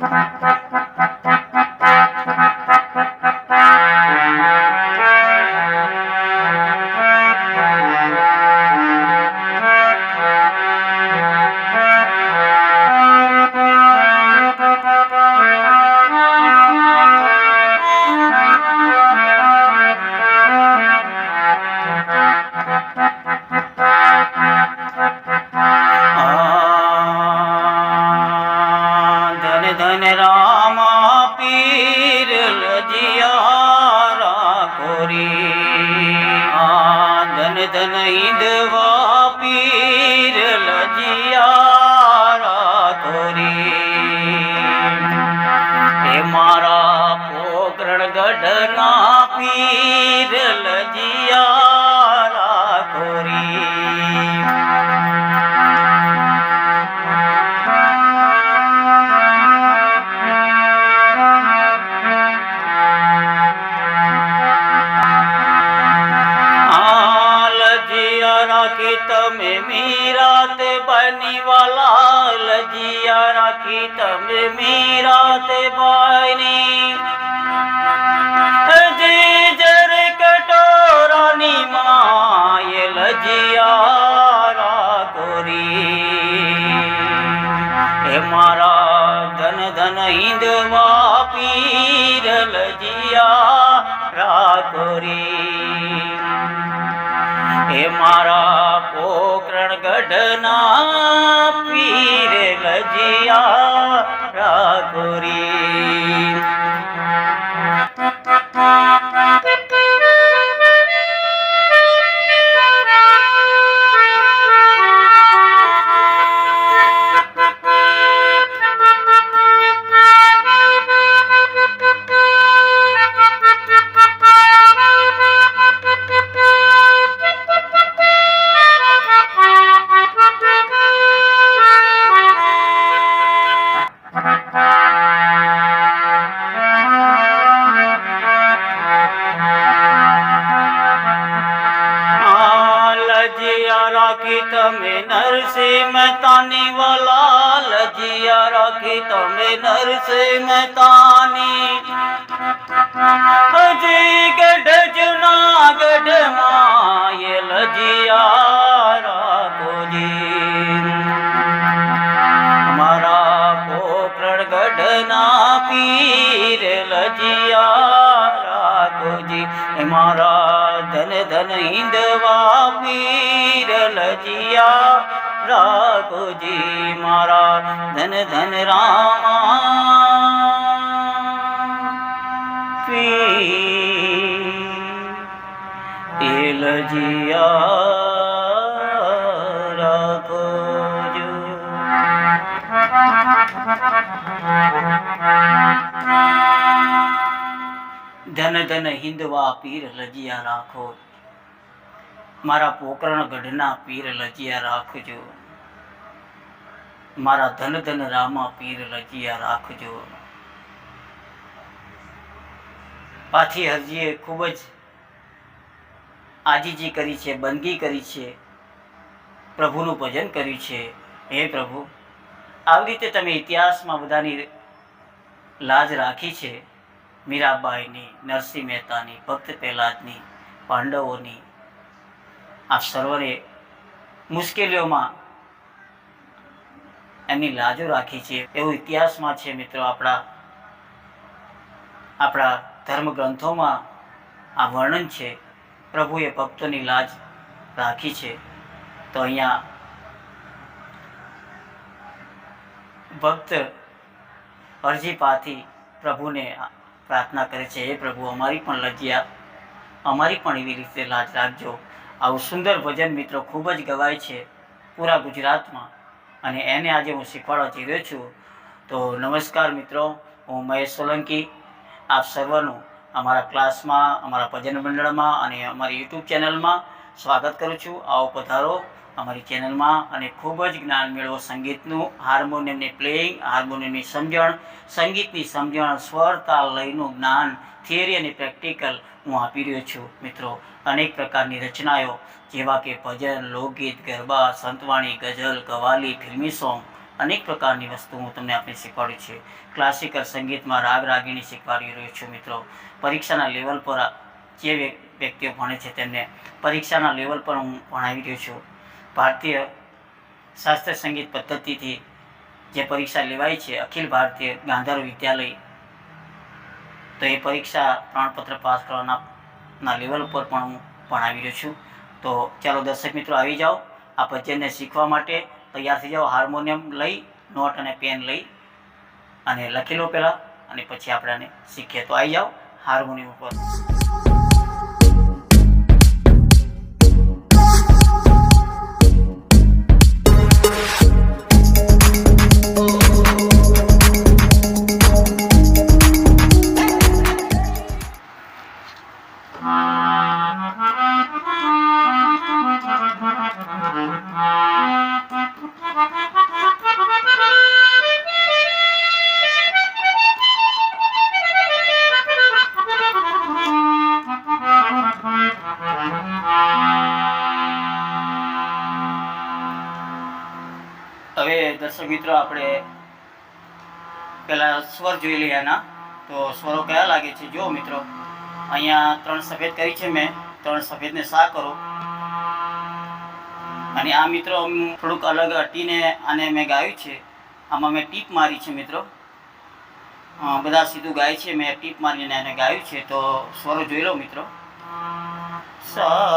Thank you. મારા પોકરણ ગઢના પીર લજિયા કોરી તમે મીરા તે બની વાલા લજિયા રાખી તમે મીરાત બની. હજી જરે કટોરાની માય લજિયા રાખોરી. હે મારા ધન ધન હિંદવા પીર લજિયા રાખોરી. હે મારા પોકરણ ગઢના પીર લજિયા રાખોરી રાખી તમે નરસિંહ મહેતાની વાલા લજિયા રાખી તમે નરસિંહ મહેતાની. હજી ગઢ જુનાગઢ માય લજિયા ધન હિંદવા પીર લજિયા રાખોજી મારા ધન ધન રામા. એ લજિયા રાખોજો. ધન ધન હિંદવા પીર લજિયા રાખો. મારા પોકરણ ગઢના પીર લજિયા રાખજો. મારા ધન ધન રામા પીર લજિયા રાખજો. પાછી હરજીએ ખૂબ જ આજીજી કરી છે, બંદગી કરી છે, પ્રભુનું ભજન કર્યું છે. હે પ્રભુ, આવી રીતે તમે ઇતિહાસમાં બધાની લાજ રાખી છે. મીરાબાઈની, નરસિંહ મહેતાની, ભક્ત પહેલાદની, પાંડવોની આ સર્વરે મુશ્કેલીઓમાં એમની લાજો રાખી છે. એવું ઇતિહાસમાં છે મિત્રો આપણા આપણા ધર્મ ગ્રંથોમાં આ વર્ણન છે. પ્રભુએ ભક્તોની લાજ રાખી છે. તો અહીંયા ભક્ત અરજી પાથી પ્રભુને પ્રાર્થના કરે છે, હે પ્રભુ, અમારી પણ લજ્યા અમારી પણ એવી રીતે લાજ રાખજો. આવું સુંદર ભજન મિત્રો ખૂબ જ ગવાય છે પૂરા ગુજરાતમાં. અને એને આજે હું શીખવાડવા જઈ રહ્યો છું. તો નમસ્કાર મિત્રો, હું મહેશ સોલંકી. આપ સર્વનું અમારા ક્લાસમાં, અમારા ભજન મંડળમાં અને અમારી યુટ્યુબ ચેનલમાં સ્વાગત કરું છું. આવો પધારો અમારી ચેનલમાં અને ખૂબ જ જ્ઞાન મેળવો સંગીતનું હાર્મોનિયમની પ્લેઇંગ, હાર્મોનિયમની સમજણ, સંગીતની સમજણ, સ્વર, તાલ, લયનું જ્ઞાન, થિયરી અને પ્રેક્ટિકલ હું આપી રહ્યો છું. મિત્રો, અનેક પ્રકારની રચનાઓ, જેવા કે ભજન, લોકગીત, ગરબા, સંતવાણી, ગઝલ, કવાલી, ફિલ્મી સોંગ, અનેક પ્રકારની વસ્તુ હું તમને આપણે શીખવાડું છે. ક્લાસિકલ સંગીતમાં રાગ રાગીણી શીખવાડી રહ્યો છું, મિત્રો. પરીક્ષાના લેવલ પર જે વ્યક્તિઓ ભણે છે તેમને પરીક્ષાના લેવલ પર હું ભણાવી રહ્યો છું. ભારતીય શાસ્ત્રીય સંગીત પદ્ધતિથી જે પરીક્ષા લેવાય છે, અખિલ ભારતીય ગાંધાર વિદ્યાલય તો એ પરીક્ષા પ્રમાણપત્ર પાસ કરવાના લેવલ પર પણ હું ભણાવી રહ્યો છું. તો ચાલો દર્શક મિત્રો આવી જાઓ. આ ભજનને શીખવા માટે તૈયાર થઈ જાઓ. હાર્મોનિયમ લઈ, નોટ અને પેન લઈ અને લખી લો પહેલાં અને પછી આપણે આને શીખીએ. તો આવી જાઓ. હાર્મોનિયમ ઉપર. હવે દર્શક મિત્રો, આપણે પેલા સ્વર જોઈ લઈએ એના તો સ્વરો કયા લાગે છે? જો મિત્રો. અહીંયા ત્રણ સફેદ કરી છે મેં. ત્રણ સફેદને સા કરો. અને આ મિત્રો થોડુંક અલગ હટીને આને મેં ગાયું છે. આમાં મેં ટીપ મારી છે મિત્રો. બધા સીધું ગાય છે. મેં ટીપ મારીને એને ગાયું છે. તો સ્વરો જોઈ લો મિત્રો. સા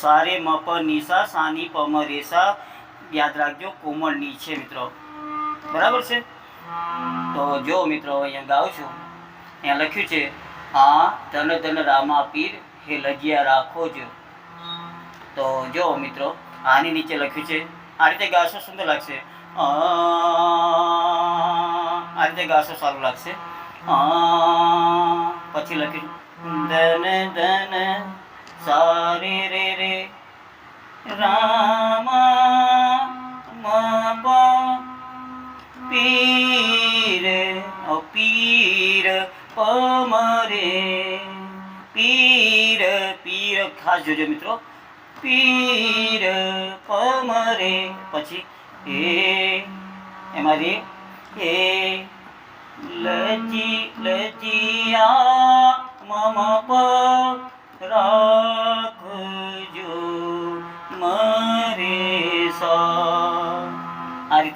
સારે મ પ સાની પમ સા પ મ રે યાદ રાખજો, કોમળની છે મિત્રો. બરાબર છે? તો જો મિત્રો, અહીંયા ગાઉં છું. અહીંયા લખ્યું છે હા ધન ધન રામા પીર, હે લજિયા રાખો જો. તો જો મિત્રો, આની નીચે લખ્યું છે, આ રીતે ગાશો સુંદર લાગશે. આ આ રીતે ગાશો સારું લાગશે. આ, પછી લખ્યું, ધન ધન સારી રે રે રામા મ પ પીર ઓ પીર પીર ખાસ જોજો મિત્રો પીર પમરે પછી એ એમાં રે એ લજી લચિયા મમ પ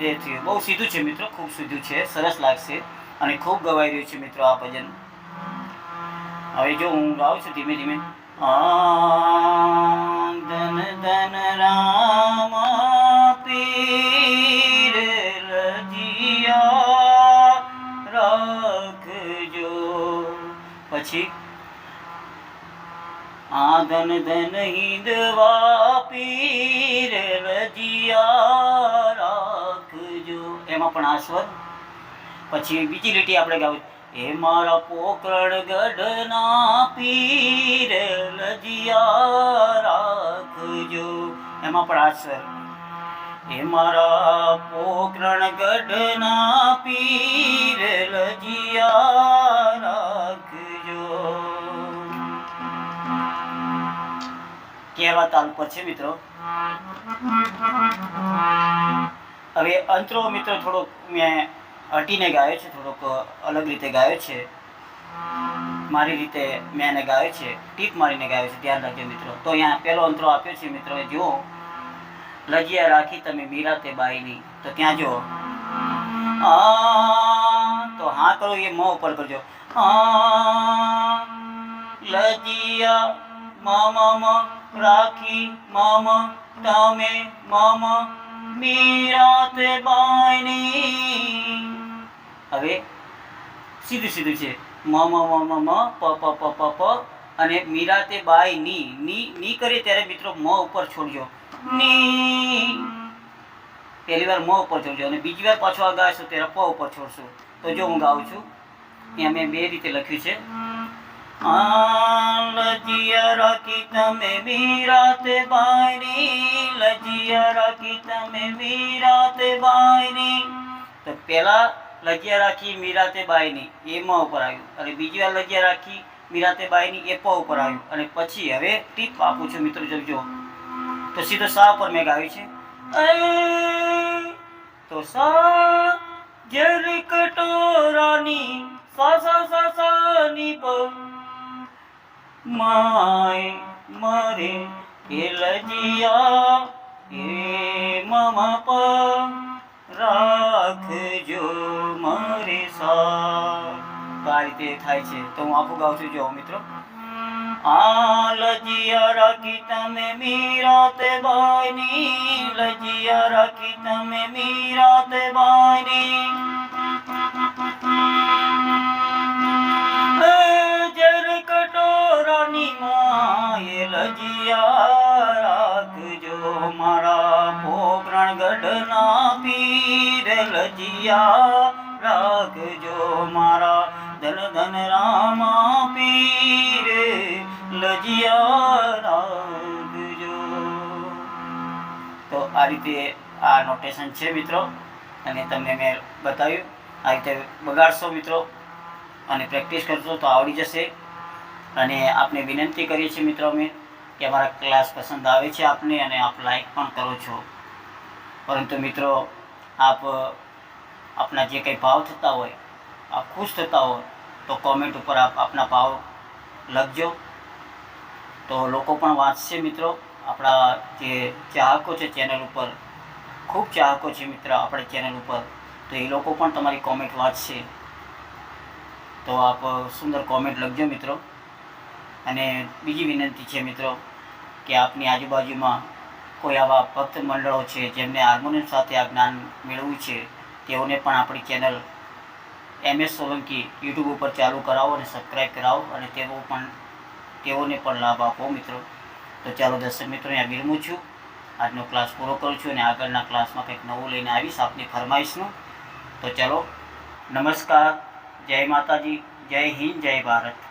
રીતે થયું બહુ સીધું છે મિત્રો, ખૂબ સીધું છે, સરસ લાગશે અને ખૂબ ગવાઈ રહ્યું છે મિત્રો આ ભજન. હવે જો હું ગાઉં છું ધીમે ધીમે. ધન ધન રામ પીર લજિયા રાખજો. પછી આ ધન ધન હિંદવા પીર લજિયા એમાં પણ આ પછી બીજી લીટી આપણે ગાવું. એ મારા પોકરણ ગઢના પીર લજિયા રાખજો. એમાં પણ આ એ મારા પોકરણ ગઢના પીર લજિયા રાખજો. કેવા તાલ પર છે મિત્રો? હવે અંતરો મિત્રો થોડોક મેં હટીને ગાયો છે, થોડોક અલગ રીતે ગાયો છે. મારી રીતે મેં એને ગાયો છે, ટીપ મારીને ગાયો છે, ધ્યાન રાખજો મિત્રો. તો અહીંયા પહેલો અંતરો આપ્યો છે મિત્રો જુઓ. લજિયા રાખી તમે મીરા તે બાઈની. તો ત્યાં જુઓ. તો હા કરો એ મ ઉપર કરજો. લજિયા, મમ રાખી, મમ, તમે, મમ મીરા તે હવે સીધું સીધું છે. મ મ મ મ પ પ પ પ પ, અને મીરાતે બાયની ની ની કરીએ ત્યારે મિત્રો મ ઉપર છોડજો. ની. પહેલી વાર મ ઉપર છોડજો અને બીજી વાર પાછો આ ગાશો ત્યારે પ ઉપર છોડશો. તો જો હું ગાઉં છું. અહીંયા મેં બે રીતે લખ્યું છે. લજિયા રાખી તમે મીરાતે બાઈની લજિયા રાખી તમે મીરાતે બાઈની તો પહેલાં લજિયા રાખી, મીરાતે બાઈની એમાં ઉપર આવ્યું. અને બીજી વાર લજિયા રાખી, મીરાતે બાયની એ પ ઉપર આવ્યું. અને પછી હવે ટીપ આપું છું મિત્રો જોજો તો સીધો સા ઉપર મેં ગાવ્યું છે. તો સા જર કટોરાની, સા સા સા સા ની માય મરે એલજિયા એ મમ પ રાખજો મરે સા આ રીતે થાય છે. તો હું આપું ગાઉં છું જો મિત્રો. આ લજિયા રાખી તમે મીરાતે બાયની. લજિયા રાખી તમે મીરાતે બાયની. માએ લજિયા રાખજો, મારા પોકરણ ગઢના પીર લજિયા રાખજો, મારા ધન ધન રામા પીર લજિયા રાખજો. તો આ રીતે આ નોટેશન છે મિત્રો, અને તમને મેં બતાવ્યું. આ રીતે બગાડશો મિત્રો, અને પ્રેક્ટિસ કરશો તો આવડી જશે. અને આપને વિનંતી કરીએ છીએ મિત્રો અમે કે અમારા ક્લાસ પસંદ આવે છે આપને અને આપ લાઈક પણ કરો છો. પરંતુ મિત્રો, આપ, આપના જે કંઈ ભાવ થતા હોય, આપ ખુશ થતા હોય, તો કોમેન્ટ ઉપર આપ આપના ભાવ લખજો. તો લોકો પણ વાંચશે મિત્રો. આપણા જે ચાહકો છે ચેનલ ઉપર, ખૂબ ચાહકો છે મિત્ર આપણે ચેનલ ઉપર, તો એ લોકો પણ તમારી કોમેન્ટ વાંચશે. તો આપ સુંદર કોમેન્ટ લખજો મિત્રો. અને બીજી વિનંતી છે મિત્રો કે આપની આજુબાજુમાં કોઈ આવા ભક્ત મંડળો છે જેમને હાર્મોનિયમ સાથે આ જ્ઞાન મેળવવું છે, તેઓને પણ આપણી channel M S Solanki YouTube ઉપર ચાલુ કરાવો અને સબસ્ક્રાઈબ કરાવો અને તેઓ પણ, તેઓને પણ લાભ આપો મિત્રો. તો ચાલો દર્શક મિત્રો આ વિરમું છું. આજનો ક્લાસ પૂરો કરું છું અને આગળના ક્લાસમાં કંઈક નવું લઈને આવીશ. આપની ફરમાઈશનું. તો ચાલો નમસ્કાર. જય માતાજી. જય હિન્દ. જય ભારત.